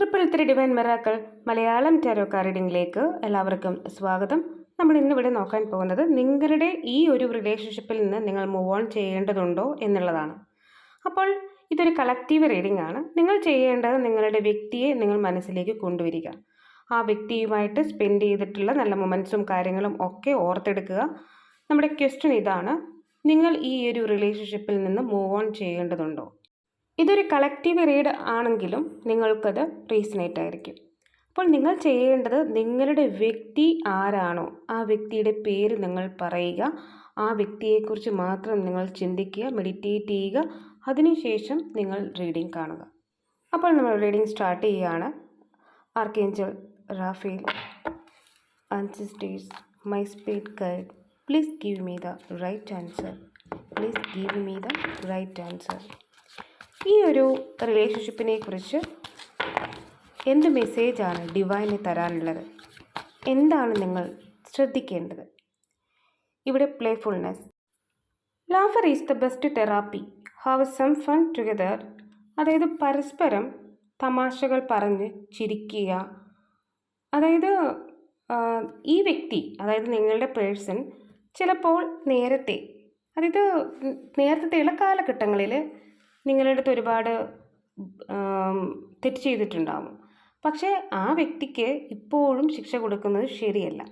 Triple three divine miracles Malayalam tarot റീഡിംഗിലേക്ക് എല്ലാവർക്കും സ്വാഗതം. നമ്മൾ ഇന്നിവിടെ നോക്കാൻ പോകുന്നത് നിങ്ങളുടെ ഈ ഒരു റിലേഷൻഷിപ്പിൽ നിന്ന് നിങ്ങൾ മൂവ് ഓൺ ചെയ്യേണ്ടതുണ്ടോ എന്നുള്ളതാണ്. അപ്പോൾ ഇതൊരു കളക്റ്റീവ് റീഡിംഗ് ആണ്. നിങ്ങൾ ചെയ്യേണ്ടത് നിങ്ങളുടെ വ്യക്തിയെ നിങ്ങൾ മനസ്സിലേക്ക് കൊണ്ടുവരിക. ആ വ്യക്തിയുമായിട്ട് സ്പെൻഡ് ചെയ്തിട്ടുള്ള നല്ല മൊമെന്റ്സും കാര്യങ്ങളും ഒക്കെ ഓർത്തെടുക്കുക. നമ്മുടെ ക്വസ്റ്റ്യൻ ഇതാണ് നിങ്ങൾ ഈ ഒരു റിലേഷൻഷിപ്പിൽ നിന്ന് മൂവ് ഓൺ ചെയ്യേണ്ടതുണ്ടോ? ഇതൊരു കളക്റ്റീവ് റീഡ് ആണെങ്കിലും നിങ്ങൾക്കത് റീസണേറ്റ് ആയിരിക്കും. അപ്പോൾ നിങ്ങൾ ചെയ്യേണ്ടത് നിങ്ങളുടെ വ്യക്തി ആരാണോ ആ വ്യക്തിയുടെ പേര് നിങ്ങൾ പറയുക ആ വ്യക്തിയെക്കുറിച്ച് മാത്രം നിങ്ങൾ ചിന്തിക്കുക മെഡിറ്റേറ്റ് ചെയ്യുക അതിനുശേഷം നിങ്ങൾ റീഡിംഗ് കാണുക. അപ്പോൾ നമ്മൾ റീഡിംഗ് സ്റ്റാർട്ട് ചെയ്യുകയാണ്. Archangel Raphael ancestors my spirit guide please give me the right answer please give me the right answer. ഈ ഒരു റിലേഷൻഷിപ്പിനെ കുറിച്ച് എന്ത് മെസ്സേജാണ് ഡിവൈന് തരാനുള്ളത്? എന്താണ് നിങ്ങൾ ശ്രദ്ധിക്കേണ്ടത്? ഇവിടെ playfulness laughter is the best therapy have some fun together അതായത് പരസ്പരം തമാശകൾ പറഞ്ഞ് ചിരിക്കുക. അതായത് ഈ വ്യക്തി അതായത് നിങ്ങളുടെ പേഴ്സൺ ചിലപ്പോൾ നേരത്തെ അതായത് നേരത്തെയുള്ള കാലഘട്ടങ്ങളിൽ നിങ്ങളുടെ അടുത്ത് ഒരുപാട് തെറ്റ് ചെയ്തിട്ടുണ്ടാവും. പക്ഷേ ആ വ്യക്തിക്ക് ഇപ്പോഴും ശിക്ഷ കൊടുക്കുന്നത് ശരിയല്ല.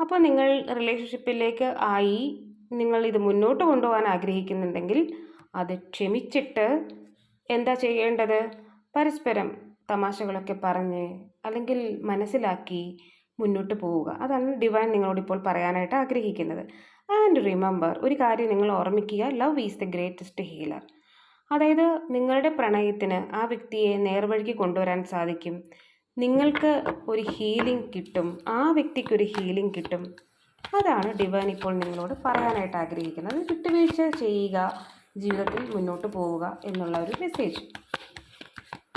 അപ്പോൾ നിങ്ങൾ റിലേഷൻഷിപ്പിലേക്ക് ആയി നിങ്ങൾ ഇത് മുന്നോട്ട് കൊണ്ടുപോകാൻ ആഗ്രഹിക്കുന്നുണ്ടെങ്കിൽ അത് ക്ഷമിച്ചിട്ട് എന്താ ചെയ്യേണ്ടത്? പരസ്പരം തമാശകളൊക്കെ പറഞ്ഞ് അല്ലെങ്കിൽ മനസ്സിലാക്കി മുന്നോട്ട് പോവുക. അതാണ് ഡിവൈൻ നിങ്ങളോട് ഇപ്പോൾ പറയാനായിട്ട് ആഗ്രഹിക്കുന്നത്. ആൻഡ് റിമെമ്പർ ഒരു കാര്യം നിങ്ങൾ ഓർമ്മിക്കുക. Love is the greatest healer. അതായത് നിങ്ങളുടെ പ്രണയത്തിന് ആ വ്യക്തിയെ നേർവഴിക്ക് കൊണ്ടുവരാൻ സാധിക്കും. നിങ്ങൾക്ക് ഒരു ഹീലിംഗ് കിട്ടും. ആ വ്യക്തിക്കൊരു ഹീലിംഗ് കിട്ടും. അതാണ് ഡിവൈൻ ഇപ്പോൾ നിങ്ങളോട് പറയാനായിട്ട് ആഗ്രഹിക്കുന്നത്. വിട്ടുവീഴ്ച ചെയ്യുക ജീവിതത്തിൽ മുന്നോട്ട് പോവുക എന്നുള്ള ഒരു മെസ്സേജ്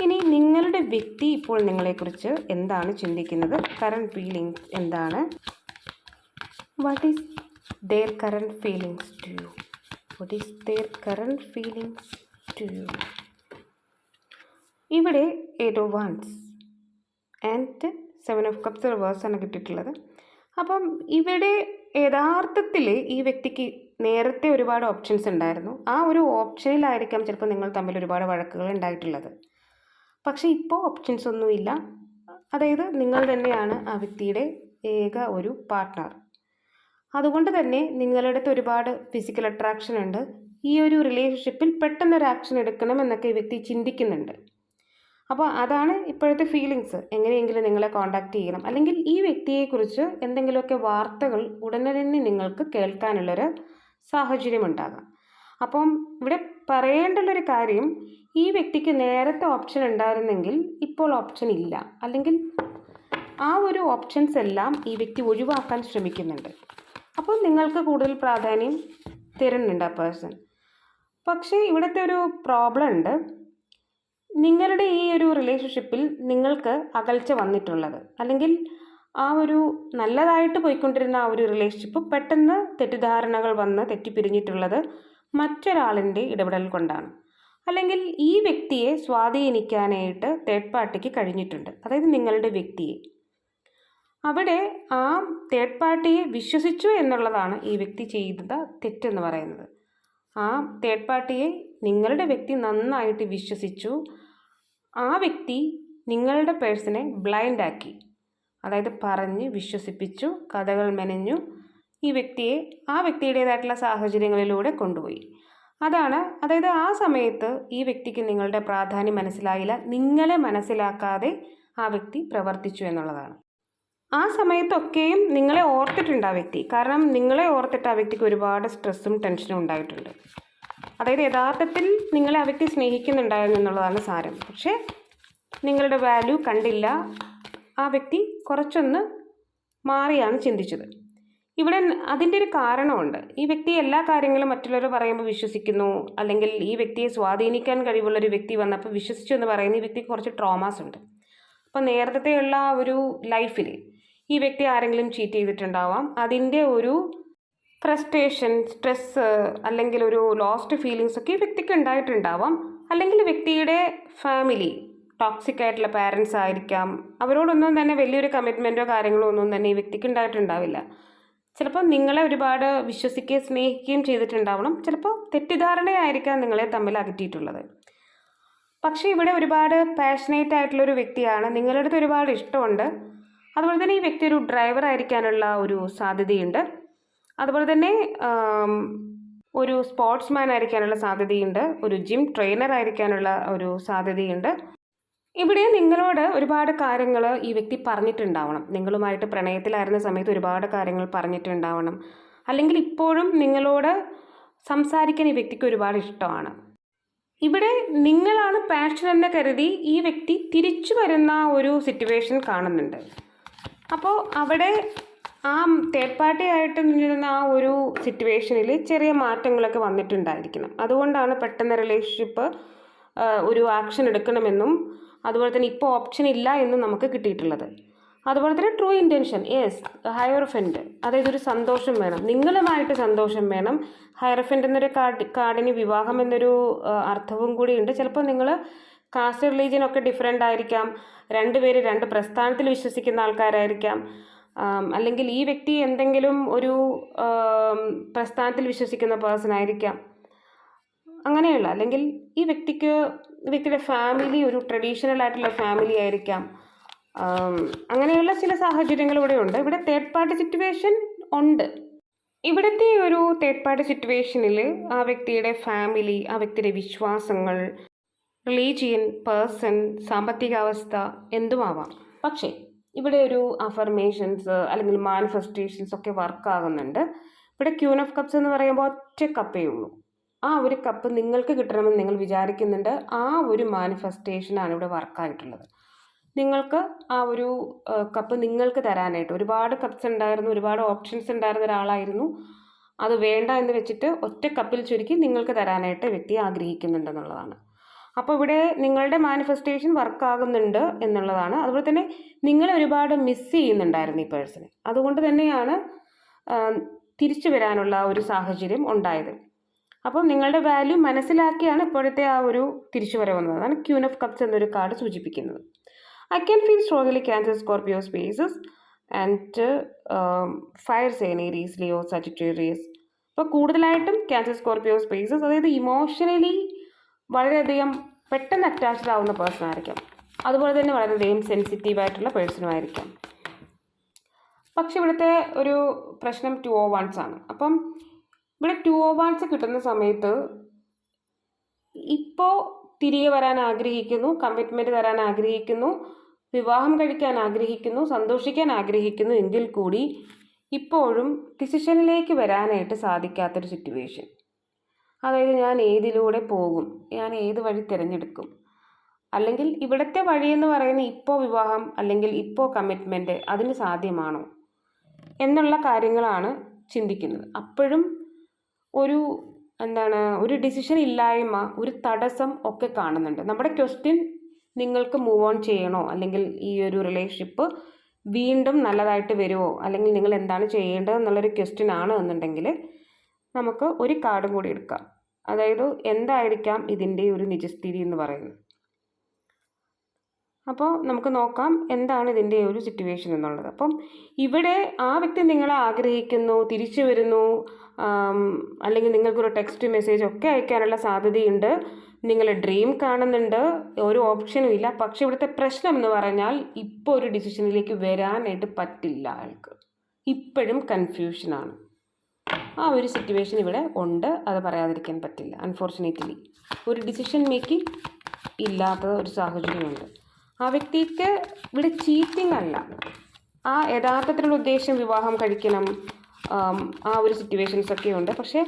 ഇനി നിങ്ങളുടെ വ്യക്തി ഇപ്പോൾ നിങ്ങളെക്കുറിച്ച് എന്താണ് ചിന്തിക്കുന്നത്? കറണ്ട് ഫീലിങ്സ് എന്താണ്? What is their current feelings to you what is their current feelings to you ഇവിടെ eight of wands and seven of cups റിവേഴ്സാണ് കിട്ടിയിട്ടുള്ളത്. അപ്പം ഇവിടെ യഥാർത്ഥത്തിൽ ഈ വ്യക്തിക്ക് നേരത്തെ ഒരുപാട് ഓപ്ഷൻസ് ഉണ്ടായിരുന്നു. ആ ഒരു ഓപ്ഷനിലായിരിക്കാം ചിലപ്പോൾ നിങ്ങൾ തമ്മിൽ ഒരുപാട് വഴക്കുകൾ ഉണ്ടായിട്ടുള്ളത്. പക്ഷേ ഇപ്പോൾ ഓപ്ഷൻസ് ഒന്നുമില്ല അതായത് നിങ്ങൾ തന്നെയാണ് ആ വ്യക്തിയുടെ ഏക ഒരു പാർട്ട്ണർ അതുകൊണ്ട് തന്നെ നിങ്ങളുടെ ഒരുപാട് ഫിസിക്കൽ അട്രാക്ഷൻ ഉണ്ട്. ഈ ഒരു റിലേഷൻഷിപ്പിൽ പെട്ടെന്നൊരു ആക്ഷൻ എടുക്കണം എന്നൊക്കെ ഈ വ്യക്തി ചിന്തിക്കുന്നുണ്ട്. അപ്പോൾ അതാണ് ഇപ്പോഴത്തെ ഫീലിങ്സ് എങ്ങനെയെങ്കിലും നിങ്ങളെ കോൺടാക്റ്റ് ചെയ്യണം. അല്ലെങ്കിൽ ഈ വ്യക്തിയെക്കുറിച്ച് എന്തെങ്കിലുമൊക്കെ വാർത്തകൾ ഉടനെ തന്നെ നിങ്ങൾക്ക് കേൾക്കാനുള്ളൊരു സാഹചര്യം ഉണ്ടാകാം. അപ്പം ഇവിടെ പറയേണ്ടുള്ളൊരു കാര്യം ഈ വ്യക്തിക്ക് നേരത്തെ ഓപ്ഷൻ ഉണ്ടായിരുന്നെങ്കിൽ ഇപ്പോൾ ഓപ്ഷൻ ഇല്ല. അല്ലെങ്കിൽ ആ ഒരു ഓപ്ഷൻസ് എല്ലാം ഈ വ്യക്തി ഒഴിവാക്കാൻ ശ്രമിക്കുന്നുണ്ട്. അപ്പോൾ നിങ്ങൾക്ക് കൂടുതൽ പ്രാധാന്യം തരുന്നുണ്ട് ആ പേഴ്സൺ പക്ഷേ ഇവിടുത്തെ ഒരു പ്രോബ്ലം ഉണ്ട്. നിങ്ങളുടെ ഈ ഒരു റിലേഷൻഷിപ്പിൽ നിങ്ങൾക്ക് അകൽച്ച വന്നിട്ടുള്ളത്. അല്ലെങ്കിൽ ആ ഒരു നല്ലതായിട്ട് പോയിക്കൊണ്ടിരുന്ന ആ ഒരു റിലേഷൻഷിപ്പ് പെട്ടെന്ന് തെറ്റിദ്ധാരണകൾ വന്ന് തെറ്റിപ്പിരിഞ്ഞിട്ടുള്ളത് മറ്റൊരാളിന്റെ ഇടപെടൽ കൊണ്ടാണ്. അല്ലെങ്കിൽ ഈ വ്യക്തിയെ സ്വാധീനിക്കാനായിട്ട് തേർഡ് പാർട്ടിക്ക് കഴിഞ്ഞിട്ടുണ്ട്. അതായത് നിങ്ങളുടെ വ്യക്തിയെ. അവിടെ ആ തേർഡ് പാർട്ടിയെ വിശ്വസിച്ചു എന്നുള്ളതാണ് ഈ വ്യക്തി ചെയ്ത തെറ്റെന്ന് പറയുന്നത്. ആ തേർഡ് പാർട്ടിയെ നിങ്ങളുടെ വ്യക്തി നന്നായിട്ട് വിശ്വസിച്ചു. ആ വ്യക്തി നിങ്ങളുടെ പേഴ്സണെ ബ്ലൈൻഡ് ആക്കി അതായത് പറഞ്ഞ് വിശ്വസിപ്പിച്ചു കഥകൾ മെനഞ്ഞു ഈ വ്യക്തിയെ ആ വ്യക്തിയുടേതായിട്ടുള്ള സാഹചര്യങ്ങളിലൂടെ കൊണ്ടുപോയി. അതാണ് അതായത് ആ സമയത്ത് ഈ വ്യക്തിക്ക് നിങ്ങളുടെ പ്രാധാന്യം മനസ്സിലായില്ല. നിങ്ങളെ മനസ്സിലാക്കാതെ ആ വ്യക്തി പ്രവർത്തിച്ചു എന്നുള്ളതാണ്. ആ സമയത്തൊക്കെയും നിങ്ങളെ ഓർത്തിട്ടുണ്ട് ആ വ്യക്തി. കാരണം നിങ്ങളെ ഓർത്തിട്ട് ആ വ്യക്തിക്ക് ഒരുപാട് സ്ട്രെസ്സും ടെൻഷനും ഉണ്ടായിട്ടുണ്ട്. അതായത് യഥാർത്ഥത്തിൽ നിങ്ങളെ ആ വ്യക്തി സ്നേഹിക്കുന്നുണ്ടായിരുന്നു എന്നുള്ളതാണ് സാരം. പക്ഷേ നിങ്ങളുടെ വാല്യൂ കണ്ടില്ല. ആ വ്യക്തി കുറച്ചൊന്ന് മാറിയാണ് ചിന്തിച്ചത്. ഇവിടെ അതിന്റെ ഒരു കാരണമുണ്ട്. ഈ വ്യക്തി എല്ലാ കാര്യങ്ങളും മറ്റുള്ളവർ പറയുമ്പോൾ വിശ്വസിക്കുന്നു. അല്ലെങ്കിൽ ഈ വ്യക്തിയെ സ്വാധീനിക്കാൻ കഴിവുള്ള ഒരു വ്യക്തി വന്നപ്പോൾ വിശ്വസിച്ചു എന്ന് പറയുന്ന ഈ വ്യക്തിക്ക് കുറച്ച് ട്രോമാസ് ഉണ്ട്. അപ്പോൾ നേരത്തെയുള്ള ഒരു ലൈഫിൽ ഈ വ്യക്തി ആരെങ്കിലും ചീറ്റ് ചെയ്തിട്ടുണ്ടാവാം. അതിന്റെ ഒരു ഫ്രസ്ട്രേഷൻ സ്ട്രെസ് അല്ലെങ്കിൽ ഒരു ലോസ്റ്റ് ഫീലിങ്സ് ഒക്കെ ഈ വ്യക്തിക്ക് ഉണ്ടായിട്ടുണ്ടാവാം. അല്ലെങ്കിൽ വ്യക്തിയുടെ ഫാമിലി ടോക്സിക് ആയിട്ടുള്ള പാരൻസ് ആയിരിക്കാം. അവരോടൊന്നും തന്നെ വലിയൊരു കമ്മിറ്റ്മെന്റോ കാര്യങ്ങളോ ഒന്നും തന്നെ ഈ വ്യക്തിക്ക് ഉണ്ടായിട്ടുണ്ടാവില്ല. ചിലപ്പോൾ നിങ്ങളെ ഒരുപാട് വിശ്വസിക്കുകയും സ്നേഹിക്കുകയും ചെയ്തിട്ടുണ്ടാവണം. ചിലപ്പോൾ തെറ്റിദ്ധാരണയായിരിക്കാം നിങ്ങളെ തമ്മിൽ അകറ്റിയിട്ടുള്ളത്. പക്ഷേ ഇവിടെ ഒരുപാട് പാഷനേറ്റ് ആയിട്ടുള്ള ഒരു വ്യക്തിയാണ്. നിങ്ങളുടെ അടുത്ത് ഒരുപാട് ഇഷ്ടമുണ്ട്. അതുപോലെ തന്നെ ഈ വ്യക്തി ഒരു ഡ്രൈവർ ആയിരിക്കാനുള്ള ഒരു സാധ്യതയുണ്ട്. അതുപോലെ തന്നെ ഒരു സ്പോർട്സ്മാൻ ആയിരിക്കാനുള്ള സാധ്യതയുണ്ട്. ഒരു ജിം ട്രെയിനർ ആയിരിക്കാനുള്ള ഒരു സാധ്യതയുണ്ട്. ഇവിടെ നിങ്ങളോട് ഒരുപാട് കാര്യങ്ങൾ ഈ വ്യക്തി പറഞ്ഞിട്ടുണ്ടാവണം. നിങ്ങളുമായിട്ട് പ്രണയത്തിലായിരുന്ന സമയത്ത് ഒരുപാട് കാര്യങ്ങൾ പറഞ്ഞിട്ടുണ്ടാവണം. അല്ലെങ്കിൽ ഇപ്പോഴും നിങ്ങളോട് സംസാരിക്കാൻ ഈ വ്യക്തിക്ക് ഒരുപാട് ഇഷ്ടമാണ്. ഇവിടെ നിങ്ങളാണ് പാഷൻ എന്ന് കരുതി ഈ വ്യക്തി തിരിച്ചു വരുന്ന ഒരു സിറ്റുവേഷൻ കാണുന്നുണ്ട്. അപ്പോൾ അവിടെ ആ ആയിട്ട് നിന്നിരുന്ന ആ ഒരു സിറ്റുവേഷനിൽ ചെറിയ മാറ്റങ്ങളൊക്കെ വന്നിട്ടുണ്ടായിരിക്കണം. അതുകൊണ്ടാണ് പെട്ടെന്ന് റിലേഷൻഷിപ്പ് ഒരു ആക്ഷൻ എടുക്കണമെന്നും അതുപോലെ തന്നെ ഇപ്പോൾ ഓപ്ഷൻ ഇല്ല എന്നും നമുക്ക് കിട്ടിയിട്ടുള്ളത്. അതുപോലെ തന്നെ ട്രൂ ഇന്റൻഷൻ യെസ് ഹയർഫെന്റ് അതായത് ഒരു സന്തോഷം വേണം. നിങ്ങളുമായിട്ട് സന്തോഷം വേണം. ഹയർഫെന്റ് എന്നൊരു കാർഡ് കാർഡിന് വിവാഹം എന്നൊരു അർത്ഥവും കൂടിയുണ്ട് ചിലപ്പോൾ നിങ്ങൾ കാസ്റ്റ് റിലീജിയനൊക്കെ ഡിഫറെന്റ് ആയിരിക്കാം. രണ്ടുപേര് രണ്ട് പ്രസ്ഥാനത്തിൽ വിശ്വസിക്കുന്ന ആൾക്കാരായിരിക്കാം. അല്ലെങ്കിൽ ഈ വ്യക്തി എന്തെങ്കിലും ഒരു പ്രസ്ഥാനത്തിൽ വിശ്വസിക്കുന്ന പേഴ്സൺ ആയിരിക്കാം. അങ്ങനെയുള്ള അല്ലെങ്കിൽ ഈ വ്യക്തിക്ക് വ്യക്തിയുടെ ഫാമിലി ഒരു ട്രഡീഷണൽ ആയിട്ടുള്ള ഫാമിലി ആയിരിക്കാം. അങ്ങനെയുള്ള ചില സാഹചര്യങ്ങൾ ഇവിടെ ഉണ്ട്. ഇവിടെ തേർഡ് പാർട്ടി സിറ്റുവേഷൻ ഉണ്ട്. ഇവിടുത്തെ ഒരു തേർഡ് പാർട്ടി സിറ്റുവേഷനിൽ ആ വ്യക്തിയുടെ ഫാമിലി ആ വ്യക്തിയുടെ വിശ്വാസങ്ങൾ റിലീജിയൻ പേഴ്സൺ സാമ്പത്തികാവസ്ഥ എന്തുമാവാം? പക്ഷേ ഇവിടെ ഒരു അഫർമേഷൻസ് അല്ലെങ്കിൽ മാനിഫെസ്റ്റേഷൻസ് ഒക്കെ വർക്ക് ആകുന്നുണ്ട്. ഇവിടെ ക്യൂൻ ഓഫ് കപ്സ് എന്ന് പറയുമ്പോൾ ഒറ്റ കപ്പേ ഉള്ളൂ. ആ ഒരു കപ്പ് നിങ്ങൾക്ക് കിട്ടണമെന്ന് നിങ്ങൾ വിചാരിക്കുന്നുണ്ട്. ആ ഒരു മാനിഫെസ്റ്റേഷനാണ് ഇവിടെ വർക്കായിട്ടുള്ളത് നിങ്ങൾക്ക് ആ ഒരു കപ്പ് നിങ്ങൾക്ക് തരാനായിട്ട് ഒരുപാട് കപ്സ് ഉണ്ടായിരുന്നു ഒരുപാട് ഓപ്ഷൻസ് ഉണ്ടായിരുന്ന ഒരാളായിരുന്നു. അത് വേണ്ട എന്ന് വെച്ചിട്ട് ഒറ്റ കപ്പിൽ ചുരുക്കി നിങ്ങൾക്ക് തരാനായിട്ട് വ്യക്തി ആഗ്രഹിക്കുന്നുണ്ടെന്നുള്ളതാണ് അപ്പോൾ ഇവിടെ നിങ്ങളുടെ മാനിഫെസ്റ്റേഷൻ വർക്കാകുന്നുണ്ട് എന്നുള്ളതാണ്. അതുപോലെ തന്നെ നിങ്ങൾ ഒരുപാട് മിസ് ചെയ്യുന്നുണ്ടായിരുന്നു ഈ പേഴ്സണെ അതുകൊണ്ട് തന്നെയാണ് തിരിച്ചു വരാനുള്ള ഒരു സാഹചര്യം ഉണ്ടായത്. അപ്പം നിങ്ങളുടെ വാല്യൂ മനസ്സിലാക്കിയാണ് ഇപ്പോഴത്തെ ആ ഒരു തിരിച്ചു വരവെന്നത് അതാണ് ക്യൂൻ ഓഫ് കപ്സ് എന്നൊരു കാർഡ് സൂചിപ്പിക്കുന്നത്. I can feel strongly Cancer Scorpio Pisces and fire signs Leo Sagittarius അപ്പോൾ കൂടുതലായിട്ടും ക്യാൻസർ സ്കോർപിയോ സ്പേസസ് അതായത് ഇമോഷണലി വളരെയധികം പെട്ടെന്ന് അറ്റാച്ച്ഡ് ആവുന്ന പേഴ്സൺ ആയിരിക്കാം. അതുപോലെ തന്നെ വളരെയധികം സെൻസിറ്റീവ് ആയിട്ടുള്ള പേഴ്സണും ആയിരിക്കാം. പക്ഷെ ഇവിടുത്തെ ഒരു പ്രശ്നം ടു ഓ വൺസ് ആണ്. അപ്പം ഇവിടെ ടു ഓ വൺസ് കിട്ടുന്ന സമയത്ത് ഇപ്പോൾ തിരികെ വരാൻ ആഗ്രഹിക്കുന്നു കമ്മിറ്റ്മെന്റ് തരാൻ ആഗ്രഹിക്കുന്നു വിവാഹം കഴിക്കാൻ ആഗ്രഹിക്കുന്നു സന്തോഷിക്കാൻ ആഗ്രഹിക്കുന്നു എങ്കിൽ കൂടി ഇപ്പോഴും ഡിസിഷനിലേക്ക് വരാനായിട്ട് സാധിക്കാത്തൊരു സിറ്റുവേഷൻ അതായത് ഞാൻ ഏതിലൂടെ പോകും? ഞാൻ ഏത് വഴി തിരഞ്ഞെടുക്കും? അല്ലെങ്കിൽ ഇവിടുത്തെ വഴിയെന്ന് പറയുന്ന ഇപ്പോൾ വിവാഹം അല്ലെങ്കിൽ ഇപ്പോൾ കമ്മിറ്റ്മെന്റ് അതിന് സാധ്യമാണോ? എന്നുള്ള കാര്യങ്ങളാണ് ചിന്തിക്കുന്നത്. അപ്പോഴും ഒരു എന്താണ് ഒരു ഡിസിഷൻ ഇല്ലായ്മ ഒരു തടസ്സം ഒക്കെ കാണുന്നുണ്ട്. നമ്മുടെ ക്വസ്റ്റ്യൻ നിങ്ങൾക്ക് മൂവ് ഓൺ ചെയ്യണോ? അല്ലെങ്കിൽ ഈ ഒരു റിലേഷൻഷിപ്പ് വീണ്ടും നല്ലതായിട്ട് വരുമോ അല്ലെങ്കിൽ നിങ്ങൾ എന്താണ് ചെയ്യേണ്ടത് എന്നുള്ളൊരു ക്വസ്റ്റ്യൻ ആണ് എന്നുണ്ടെങ്കിൽ നമുക്ക് ഒരു കാർഡും കൂടി എടുക്കാം. അതായത് എന്തായിരിക്കാം ഇതിന്റെ ഒരു നിജസ്ഥിതി എന്ന് പറയുന്നത്. അപ്പോൾ നമുക്ക് നോക്കാം എന്താണ് ഇതിന്റെ ഒരു സിറ്റുവേഷൻ എന്നുള്ളത്. അപ്പം ഇവിടെ ആ വ്യക്തി നിങ്ങളെ ആഗ്രഹിക്കുന്നു തിരിച്ചു വരുന്നു അല്ലെങ്കിൽ നിങ്ങൾക്കൊരു ടെക്സ്റ്റ് മെസ്സേജ് ഒക്കെ അയക്കാനുള്ള സാധ്യതയുണ്ട്. നിങ്ങൾ ഡ്രീം കാണുന്നുണ്ട് ഒരു ഓപ്ഷനും ഇല്ല. പക്ഷേ ഇവിടുത്തെ പ്രശ്നം എന്ന് പറഞ്ഞാൽ ഇപ്പോൾ ഒരു ഡിസിഷനിലേക്ക് വരാനായിട്ട് പറ്റില്ല ആൾക്ക്. ഇപ്പോഴും കൺഫ്യൂഷനാണ് ആ ഒരു സിറ്റുവേഷൻ ഇവിടെ ഉണ്ട്. അത് പറയാതിരിക്കാൻ പറ്റില്ല. അൺഫോർച്ചുനേറ്റ്ലി ഒരു ഡിസിഷൻ മേക്കിംഗ് ഇല്ലാത്ത ഒരു സാഹചര്യമുണ്ട്. ആ വ്യക്തിക്ക് ഇവിടെ ചീറ്റിംഗ് അല്ല. ആ യഥാർത്ഥത്തിലുള്ള ഉദ്ദേശം വിവാഹം കഴിക്കണം ആ ഒരു സിറ്റുവേഷൻസ് ഒക്കെ ഉണ്ട്. പക്ഷേ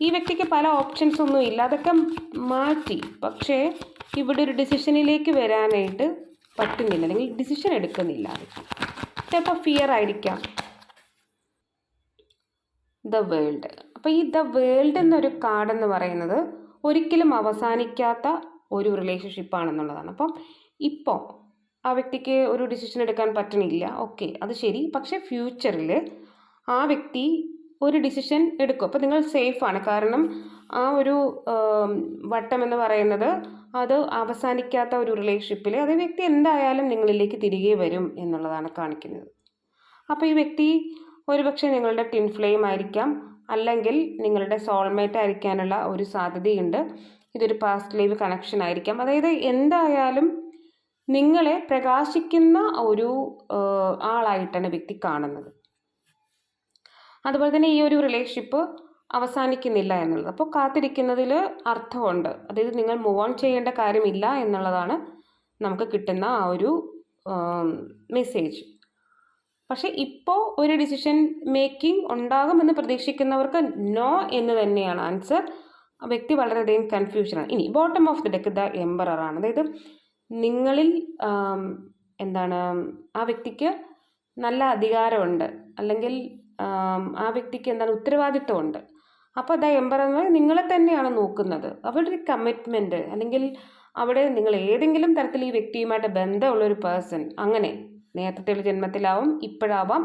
ഈ വ്യക്തിക്ക് പല ഓപ്ഷൻസ് ഒന്നും ഇല്ല. അതൊക്കെ മാറ്റി. പക്ഷേ ഇവിടെ ഒരു ഡിസിഷനിലേക്ക് വരാനായിട്ട് പറ്റുന്നില്ല. അല്ലെങ്കിൽ ഡിസിഷൻ എടുക്കുന്നില്ല. ചിലപ്പോൾ ഫിയർ ആയിരിക്കാം. The world. അപ്പോൾ ഈ ദ വേൾഡ് എന്നൊരു കാർഡ് എന്ന് പറയുന്നത് ഒരിക്കലും അവസാനിക്കാത്ത ഒരു റിലേഷൻഷിപ്പ് ആണെന്നുള്ളതാണ് അപ്പം ഇപ്പോൾ ആ വ്യക്തിക്ക് ഒരു ഡിസിഷൻ എടുക്കാൻ പറ്റണില്ല. ഓക്കെ അത് ശരി. പക്ഷേ ഫ്യൂച്ചറിൽ ആ വ്യക്തി ഒരു ഡിസിഷൻ എടുക്കും. അപ്പോൾ നിങ്ങൾ സേഫാണ്. കാരണം ആ ഒരു വട്ടം എന്ന് പറയുന്നത് അത് അവസാനിക്കാത്ത ഒരു റിലേഷൻഷിപ്പിൽ അതേ വ്യക്തി എന്തായാലും നിങ്ങളിലേക്ക് തിരികെ വരും എന്നുള്ളതാണ് കാണിക്കുന്നത്. അപ്പോൾ ഈ വ്യക്തി ഒരുപക്ഷെ നിങ്ങളുടെ ടിൻ ഫ്ലെയിം ആയിരിക്കാം. അല്ലെങ്കിൽ നിങ്ങളുടെ സോൾമേറ്റ് ആയിരിക്കാനുള്ള ഒരു സാധ്യതയുണ്ട്. ഇതൊരു പാസ്റ്റ് ലൈവ് കണക്ഷൻ ആയിരിക്കാം. അതായത് എന്തായാലും നിങ്ങളെ പ്രകാശിക്കുന്ന ഒരു ആളായിട്ടാണ് വ്യക്തി കാണുന്നത്. അതുപോലെ തന്നെ ഈ ഒരു റിലേഷൻഷിപ്പ് അവസാനിക്കുന്നില്ല എന്നുള്ളത്. അപ്പോൾ കാത്തിരിക്കുന്നതിൽ അർത്ഥമുണ്ട്. അതായത് നിങ്ങൾ മൂവ് ഓൺ ചെയ്യേണ്ട കാര്യമില്ല എന്നുള്ളതാണ് നമുക്ക് കിട്ടുന്ന ആ ഒരു മെസ്സേജ് പക്ഷേ ഇപ്പോൾ ഒരു ഡിസിഷൻ മേക്കിംഗ് ഉണ്ടാകുമെന്ന് പ്രതീക്ഷിക്കുന്നവർക്ക് നോ എന്ന് തന്നെയാണ് ആൻസർ വ്യക്തി വളരെയധികം കൺഫ്യൂഷനാണ് ഇനി bottom of the deck the എംബററാണ് അതായത് നിങ്ങളിൽ എന്താണ് ആ വ്യക്തിക്ക് നല്ല അധികാരമുണ്ട്. അല്ലെങ്കിൽ ആ വ്യക്തിക്ക് എന്താണ് ഉത്തരവാദിത്വമുണ്ട്. അപ്പോൾ ദ എംബർ എന്ന് പറഞ്ഞാൽ നിങ്ങളെ തന്നെയാണ് നോക്കുന്നത്. അവരുടെ ഒരു കമ്മിറ്റ്മെന്റ് അല്ലെങ്കിൽ അവിടെ നിങ്ങൾ ഏതെങ്കിലും തരത്തിൽ ഈ വ്യക്തിയുമായിട്ട് ബന്ധമുള്ള ഒരു പേഴ്സൺ അങ്ങനെ നേരത്തെ ജന്മത്തിലാവും ഇപ്പോഴാവാം.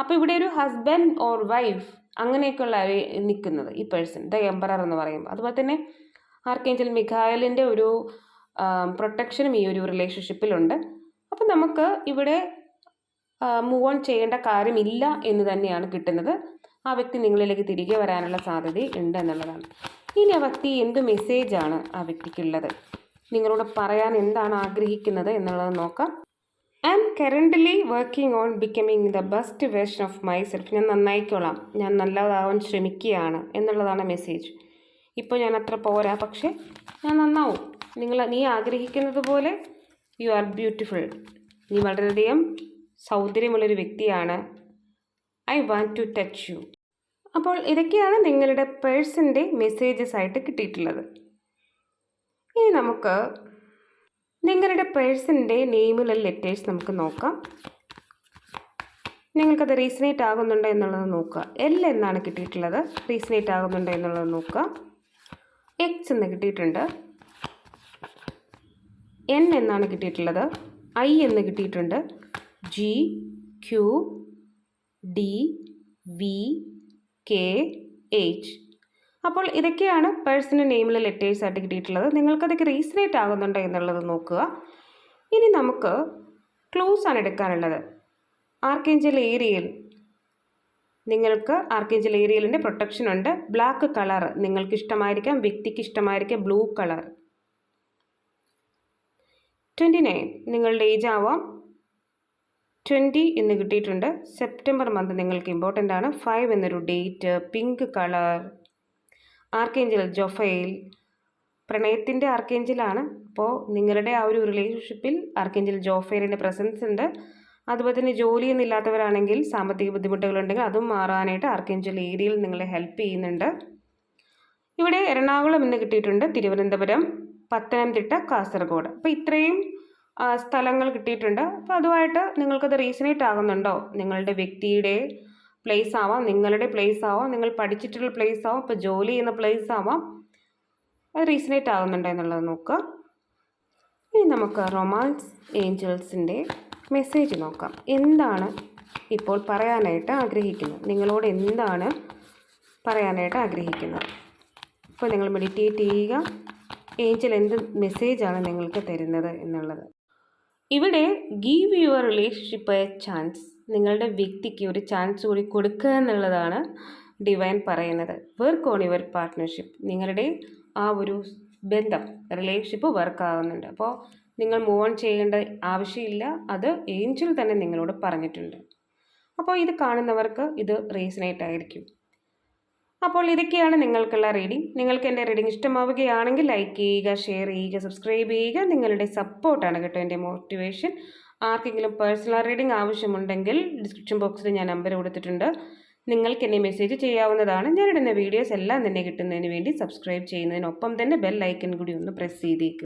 അപ്പോൾ ഇവിടെ ഒരു ഹസ്ബൻഡ് ഓർ വൈഫ് അങ്ങനെയൊക്കെയുള്ള നിൽക്കുന്നത് ഈ പേഴ്സൺ ദ എംബറർ എന്ന് പറയുമ്പോൾ. അതുപോലെ തന്നെ ആർക്കേഞ്ചൽ മിഖായലിന്റെ ഒരു പ്രൊട്ടക്ഷനും ഈ ഒരു റിലേഷൻഷിപ്പിലുണ്ട് അപ്പോൾ നമുക്ക് ഇവിടെ മൂവ് ഓൺ ചെയ്യേണ്ട കാര്യമില്ല എന്ന് തന്നെയാണ് കിട്ടുന്നത്. ആ വ്യക്തി നിങ്ങളിലേക്ക് തിരികെ വരാനുള്ള സാധ്യത ഉണ്ട് എന്നുള്ളതാണ്. ഇനി ആ വ്യക്തി എന്ത് മെസ്സേജാണ് ആ വ്യക്തിക്കുള്ളത്? നിങ്ങളോട് പറയാൻ എന്താണ് ആഗ്രഹിക്കുന്നത് എന്നുള്ളത് നോക്കാം. I am currently working on becoming the best version of myself ഞാൻ നന്നായിക്കോളാം. ഞാൻ നല്ലതാവാൻ ശ്രമിക്കുകയാണ് എന്നുള്ളതാണ് മെസ്സേജ് ഇപ്പോൾ ഞാൻ അത്ര പോരാ പക്ഷേ ഞാൻ നന്നാവും. നിങ്ങൾ നീ ആഗ്രഹിക്കുന്നത് പോലെ യു ആർ ബ്യൂട്ടിഫുൾ നീ വളരെയധികം സൗന്ദര്യമുള്ളൊരു വ്യക്തിയാണ്. I want to touch you അപ്പോൾ ഇതൊക്കെയാണ് നിങ്ങളുടെ പേഴ്സന്റെ മെസ്സേജസ് ആയിട്ട് കിട്ടിയിട്ടുള്ളത്. ഇനി നമുക്ക് നിങ്ങളുടെ പേഴ്സണിന്റെ നെയിമിലുള്ള ലെറ്റേഴ്സ് നമുക്ക് നോക്കാം. നിങ്ങൾക്കത് റീസണേറ്റ് ആകുന്നുണ്ടോ എന്നുള്ളത് നോക്കുക. എൽ എന്നാണ് കിട്ടിയിട്ടുള്ളത്. റീസണേറ്റ് ആകുന്നുണ്ടോ എന്നുള്ളത് നോക്കുക. എക്സ് എന്ന് കിട്ടിയിട്ടുണ്ട്. എൻ എന്നാണ് കിട്ടിയിട്ടുള്ളത്. ഐ എന്ന് കിട്ടിയിട്ടുണ്ട്. G Q D V K H അപ്പോൾ ഇതൊക്കെയാണ് പേഴ്സണൽ നെയിമിൽ ലെറ്റേഴ്സ് ആയിട്ട് കിട്ടിയിട്ടുള്ളത്. നിങ്ങൾക്കതൊക്കെ റീസണേറ്റ് ആകുന്നുണ്ടോ എന്നുള്ളത് നോക്കുക. ഇനി നമുക്ക് ക്ലൂസ് ആണ് എടുക്കാനുള്ളത്. ആർക്കേഞ്ചൽ ഏരിയയിൽ നിങ്ങൾക്ക് ആർക്കേഞ്ചൽ ഏരിയലിന്റെ പ്രൊട്ടക്ഷൻ ഉണ്ട്. ബ്ലാക്ക് കളർ നിങ്ങൾക്ക് ഇഷ്ടമായിരിക്കാം വ്യക്തിക്ക് ഇഷ്ടമായിരിക്കാം. Blue colour. Twenty nine. നിങ്ങളുടെ ഏജ് ആവാം. ട്വന്റി എന്ന് കിട്ടിയിട്ടുണ്ട്. സെപ്റ്റംബർ മന്ത് നിങ്ങൾക്ക് ഇമ്പോർട്ടന്റ് ആണ്. ഫൈവ് എന്നൊരു date. Pink colour. Archangel Jophiel. പ്രണയത്തിന്റെ ആർക്കേഞ്ചലാണ്. അപ്പോൾ നിങ്ങളുടെ ആ ഒരു റിലേഷൻഷിപ്പിൽ ആർക്കേഞ്ചൽ ജോഫയിലിന്റെ പ്രസൻസ് ഉണ്ട്. അതുപോലെ തന്നെ ജോലിയൊന്നും സാമ്പത്തിക ബുദ്ധിമുട്ടുകളുണ്ടെങ്കിൽ അതും മാറാനായിട്ട് ആർക്കേഞ്ചൽ ഏരിയയിൽ നിങ്ങളെ ഹെൽപ്പ് ചെയ്യുന്നുണ്ട്. ഇവിടെ എറണാകുളം എന്ന് കിട്ടിയിട്ടുണ്ട് തിരുവനന്തപുരം പത്തനംതിട്ട കാസർഗോഡ്. അപ്പോൾ ഇത്രയും സ്ഥലങ്ങൾ കിട്ടിയിട്ടുണ്ട്. അപ്പോൾ അതുമായിട്ട് നിങ്ങൾക്കത് റീസണേറ്റ് ആകുന്നുണ്ടോ? നിങ്ങളുടെ വ്യക്തിയുടെ പ്ലേസ് ആവാം നിങ്ങളുടെ പ്ലേസ് ആവാം നിങ്ങൾ പഠിച്ചിട്ടുള്ള പ്ലേസ് ആവാം ഇപ്പോൾ ജോലി ചെയ്യുന്ന പ്ലേസ് ആവാം. അത് റീസണേറ്റ് ആകുന്നുണ്ടോ എന്നുള്ളത് നോക്കുക. ഇനി നമുക്ക് റൊമാൻസ് ഏഞ്ചൽസിന്റെ മെസ്സേജ് നോക്കാം. എന്താണ് ഇപ്പോൾ പറയാനായിട്ട് ആഗ്രഹിക്കുന്നത്? നിങ്ങളോട് എന്താണ് പറയാനായിട്ട് ആഗ്രഹിക്കുന്നത്? ഇപ്പോൾ നിങ്ങൾ മെഡിറ്റേറ്റ് ചെയ്യുക. ഏഞ്ചൽ എന്ത് മെസ്സേജാണ് നിങ്ങൾക്ക് തരുന്നത് എന്നുള്ളത്. ഇവിടെ give your relationship a chance നിങ്ങളുടെ വ്യക്തിക്ക് ഒരു ചാൻസ് കൂടി കൊടുക്കുക എന്നുള്ളതാണ് ഡിവൈൻ പറയുന്നത്. വർക്ക് ഓൺ യുവർ പാർട്ട്ണർഷിപ്പ് നിങ്ങളുടെ ആ ഒരു ബന്ധം റിലേഷൻഷിപ്പ് വർക്ക് ആകുന്നുണ്ട് അപ്പോൾ നിങ്ങൾ മൂവ് ഓൺ ചെയ്യേണ്ട ആവശ്യമില്ല. അത് ഏഞ്ചൽ തന്നെ നിങ്ങളോട് പറഞ്ഞിട്ടുണ്ട്. അപ്പോൾ ഇത് കാണുന്നവർക്ക് ഇത് റീസണേറ്റ് ആയിരിക്കും. അപ്പോൾ ഇതൊക്കെയാണ് നിങ്ങൾക്കുള്ള റീഡിംഗ് നിങ്ങൾക്ക് എന്റെ റീഡിംഗ് ഇഷ്ടമാവുകയാണെങ്കിൽ ലൈക്ക് ചെയ്യുക ഷെയർ ചെയ്യുക സബ്സ്ക്രൈബ് ചെയ്യുക. നിങ്ങളുടെ സപ്പോർട്ടാണ് കേട്ടോ എന്റെ മോട്ടിവേഷൻ ആർക്കെങ്കിലും പേഴ്സണൽ റീഡിംഗ് ആവശ്യമുണ്ടെങ്കിൽ ഡിസ്ക്രിപ്ഷൻ ബോക്സിൽ ഞാൻ നമ്പർ കൊടുത്തിട്ടുണ്ട്. നിങ്ങൾക്ക് എന്നെ മെസ്സേജ് ചെയ്യാവുന്നതാണ്. ഞാനിടുന്ന വീഡിയോസ് എല്ലാം തന്നെ കിട്ടുന്നതിന് വേണ്ടി സബ്സ്ക്രൈബ് ചെയ്യുന്നതിനൊപ്പം തന്നെ ബെൽ ഐക്കൺ കൂടി ഒന്ന് പ്രസ് ചെയ്തേക്കുക